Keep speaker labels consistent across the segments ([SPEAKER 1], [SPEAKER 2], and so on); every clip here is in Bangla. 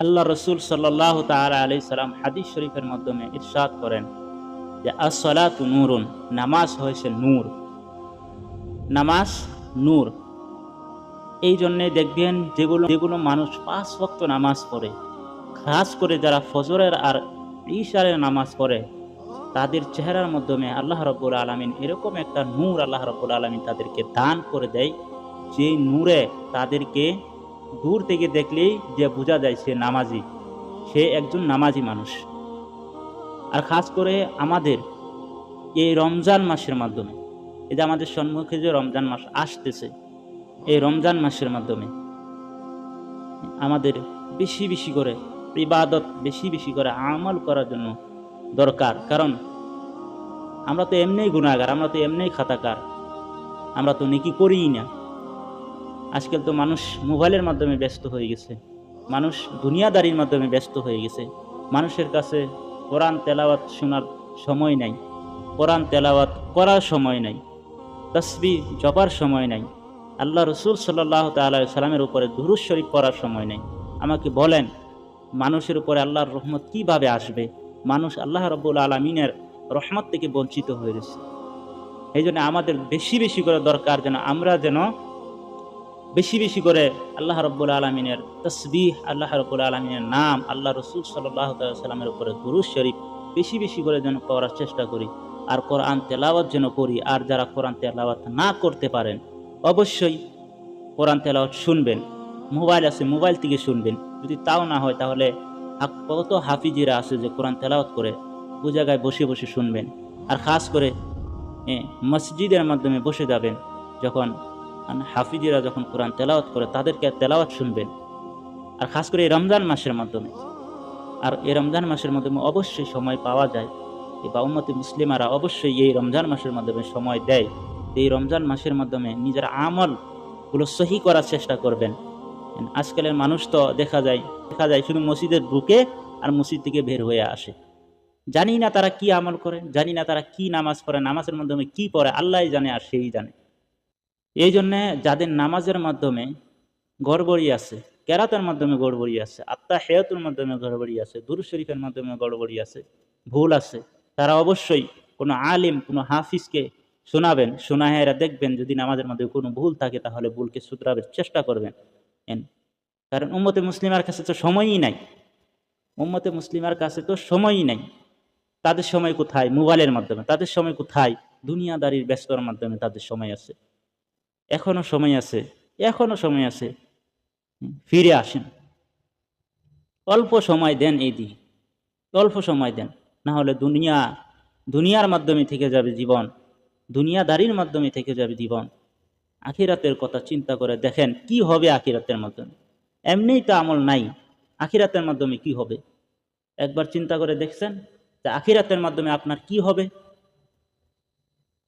[SPEAKER 1] আল্লাহ রসুল সাল্লাহ তালা আলি সাল্লাম হাদিস শরীফের মাধ্যমে ইরশাদ করেন যে আসলাতু নূরুন, নামাজ হয়েছে নূর। নামাজ নূর। এই জন্যে দেখবেন যেগুলো যেগুলো মানুষ পাঁচ ভক্ত নামাজ পড়ে, খাস করে যারা ফজরের আর ঈশারের নামাজ পড়ে, তাদের চেহারার মাধ্যমে আল্লাহ রব্বুল আলমিন এরকম একটা নূর আল্লাহ রব্বুল আলমিন তাদেরকে দান করে দেয় যে নূরে তাদেরকে দূর থেকে দেখলেই যে বোঝা যায় সে নামাজি। সে একজন নামাজি মানুষ। আর খাস করে আমাদের এই রমজান মাসের মাধ্যমে। এই যে আমাদের সম্মুখে যে রমজান মাস আসতেছে, এই রমজান মাসের মাধ্যমে আমাদের বেশি বেশি করে ইবাদত, বেশি বেশি করে আমল করার জন্য দরকার। কারণ আমরা তো এমনিই গুণাগার আমরা তো এমনিই খাতাকার, আমরা তো নেকি করিই না। আজকাল তো মানুষ মোবাইলের মাধ্যমে ব্যস্ত হয়ে গেছে। মানুষ দুনিয়াদারির মাধ্যমে ব্যস্ত হয়ে গেছে। মানুষের কাছে কোরআন, তেলাওয়াত শোনার সময় নাই। কোরআন, তেলাওয়াত করার সময় নাই। তসবি জপার সময় নাই। আল্লাহ রসুল সাল্লাহ তাল্লাহ সাল্লামের উপরে দুরুজ শরীফ করার সময় নেই। আমাকে বলেন, মানুষের উপরে আল্লাহর রহমত কীভাবে আসবে? মানুষ আল্লাহ রব্বুল আলমিনের রহমত থেকে বঞ্চিত হয়ে গেছে। এই জন্য আমাদের বেশি বেশি করে দরকার যেন আমরা যেন বেশি বেশি করে আল্লাহ রব্বুল আলমিনের তসবিহ, আল্লাহ রব্বুল আলমিনের নাম, আল্লাহ রসুল সাল্লাহ সাল্লামের উপরে দুরুজ শরীফ বেশি বেশি করে যেন করার চেষ্টা করি আর কোরআন তেলাওয়াত যেন করি আর যারা কোরআন তেলাওয়াত না করতে পারেন অবশ্যই কোরআন তেলাওয়াত শুনবেন, মোবাইল আছে, মোবাইল থেকে শুনবেন। যদি তাও না হয় তাহলে কত হাফিজিরা আছে যে কোরআন তেলাওয়াত করে দু জায়গায় বসে বসে শুনবেন। আর খাস করে মসজিদের মাধ্যমে বসে যাবেন যখন আন- হাফিজিরা যখন কোরআন তেলাওয়াত করে, তাদেরকে তেলাওয়াত শুনবেন। আর খাস করে এই রমজান মাসের মাধ্যমে। আর এই রমজান মাসের মাধ্যমে অবশ্যই সময় পাওয়া যায়। এই বা উম্মতি মুসলিমারা অবশ্যই এই রমজান মাসের মাধ্যমে সময় দেয়। এই রমজান মাসের মাধ্যমে নিজের আমলগুলো সহি করার চেষ্টা করবেন। আজকালের মানুষ তো দেখা যায় দেখা যায় শুধু মসজিদের বুকে আর মসজিদ থেকে বের হয়ে আসে। জানি না তারা কি আমল করে, জানি না তারা কি নামাজ পড়ে, নামাজের মাধ্যমে কি পড়ে আল্লাহ জানে আর সেই জানে। এই জন্যে যাদের নামাজের মাধ্যমে গড়বড়ি আছে, কেরাতের মাধ্যমে গড়বড়ি আছে আত্মা হেয়তুর মাধ্যমে গড়বড়ি আছে, দুর শরীফের মাধ্যমে গড়বড়ি আছে, ভুল আছে, তারা অবশ্যই কোনো আলিম, কোনো হাফিজকে শোনাবেন, শোনায় এরা দেখবেন যদি নামাজের মধ্যে কোনো ভুল থাকে তাহলে ভুলকে শুধরাবের চেষ্টা করবেন। কারণ উম্মতে মুসলিমার কাছে তো সময়ই নাই। উম্মতে মুসলিমার কাছে তো সময়ই নাই। তাদের সময় কোথায়? মোবাইলের মাধ্যমে। তাদের সময় কোথায়? দুনিয়াদারির ব্যস্তর মাধ্যমে তাদের সময় আছে। এখনও সময় আছে, এখনও সময় আছে। ফিরে আসেন। অল্প সময় দেন এই দিকে অল্প সময় দেন, না হলে দুনিয়া, দুনিয়ার মাধ্যমে থেকে যাবে জীবন। দুনিয়াদারির মাধ্যমে থেকে যাবে জীবন। আখিরাতের কথা চিন্তা করে দেখেন কি হবে আখিরাতের মাধ্যমে। এমনিই তো আমল নাই, আখিরাতের মাধ্যমে কি হবে? একবার চিন্তা করে দেখছেন যে আখিরাতের মাধ্যমে আপনার কি হবে?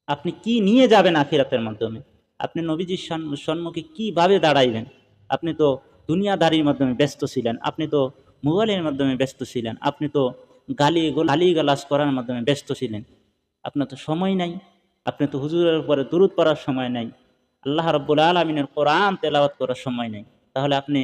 [SPEAKER 1] আপনি কি নিয়ে যাবেন আখিরাতের মাধ্যমে? আপনি নবীজির সম্মুখে কীভাবে দাঁড়াইবেন আপনি তো দুনিয়াদারির মাধ্যমে ব্যস্ত ছিলেন, আপনি তো মোবাইলের মাধ্যমে ব্যস্ত ছিলেন, আপনি তো গালি গালি গালাস করার মাধ্যমে ব্যস্ত ছিলেন। আপনার তো সময় নাই, আপনি তো হুজুরের উপরে দূরত পড়ার সময় নাই, আল্লাহ রব্বুল আলমিনের কোরআন তেলাওয়াত করার সময় নেই। তাহলে আপনি